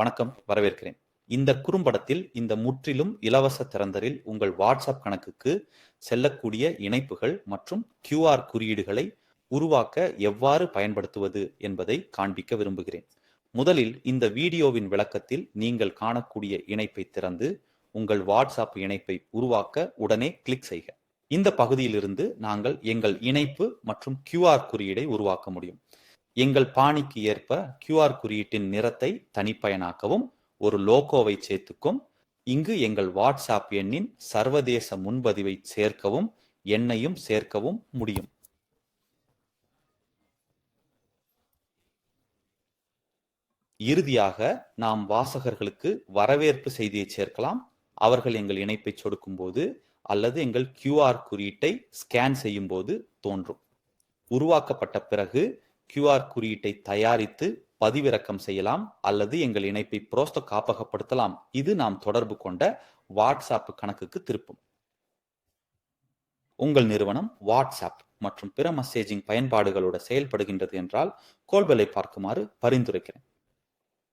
வணக்கம் வரவேற்கிறேன். இந்த குறும்படத்தில் இந்த முற்றிலும் இலவச திறந்தரில் உங்கள் வாட்ஸ்அப் கணக்குக்கு செல்லக்கூடிய இணைப்புகள் மற்றும் கியூஆர் குறியீடுகளை உருவாக்க எவ்வாறு பயன்படுத்துவது என்பதை காண்பிக்க விரும்புகிறேன். முதலில் இந்த வீடியோவின் விளக்கத்தில் நீங்கள் காணக்கூடிய இணைப்பை திறந்து உங்கள் வாட்ஸ்அப் இணைப்பை உருவாக்க உடனே கிளிக் செய்க. இந்த பகுதியிலிருந்து நாங்கள் எங்கள் இணைப்பு மற்றும் கியூஆர் குறியீடை உருவாக்க முடியும். எங்கள் பாணிக்கு ஏற்ப கியூஆர் குறியீட்டின் நிறத்தை தனிப்பயனாக்கவும் ஒரு லோகோவை சேர்த்துக்கும் இங்கு எங்கள் வாட்ஸ்அப் எண்ணின் சர்வதேச முன்பதிவை சேர்க்கவும் எண்ணையும் சேர்க்கவும் முடியும். இறுதியாக நாம் வாசகர்களுக்கு வரவேற்பு செய்தியை சேர்க்கலாம். அவர்கள் எங்கள் இணைப்பை சொடுக்கும் போது அல்லது எங்கள் கியூஆர் குறியீட்டை ஸ்கேன் செய்யும் போது தோன்றும். உருவாக்கப்பட்ட பிறகு கியூஆர் குறியீட்டை தயாரித்து பதிவிறக்கம் செய்யலாம் அல்லது எங்கள் இணைப்பை புரோஸ்த காப்பகப்படுத்தலாம். இது நாம் தொடர்பு கொண்ட வாட்ஸ்அப் கணக்குக்கு திருப்பும். உங்கள் நிறுவனம் வாட்ஸ்அப் மற்றும் பிற மெசேஜிங் பயன்பாடுகளோடு செயல்படுகின்றது என்றால் கோல்பெல்லை பார்க்குமாறு பரிந்துரைக்கிறேன்.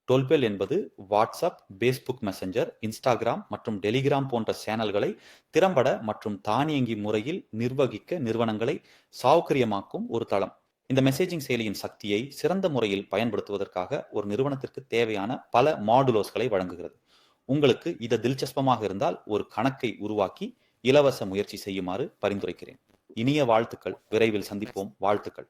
டோல்பெல் என்பது வாட்ஸ்அப் பேஸ்புக் மெசஞ்சர் இன்ஸ்டாகிராம் மற்றும் டெலிகிராம் போன்ற சேனல்களை திறம்பட மற்றும் தானியங்கி முறையில் நிர்வகிக்க நிறுவனங்களை சௌகரியமாக்கும் ஒரு தளம். இந்த மெசேஜிங் செயலியின் சக்தியை சிறந்த முறையில் பயன்படுத்துவதற்காக ஒரு நிறுவனத்திற்கு தேவையான பல மாடுலோஸ்களை வழங்குகிறது. உங்களுக்கு இது தில்சஸ்பமாக இருந்தால் ஒரு கணக்கை உருவாக்கி இலவச முயற்சி செய்யுமாறு பரிந்துரைக்கிறேன். இனிய வாழ்த்துக்கள். விரைவில் சந்திப்போம். வாழ்த்துக்கள்.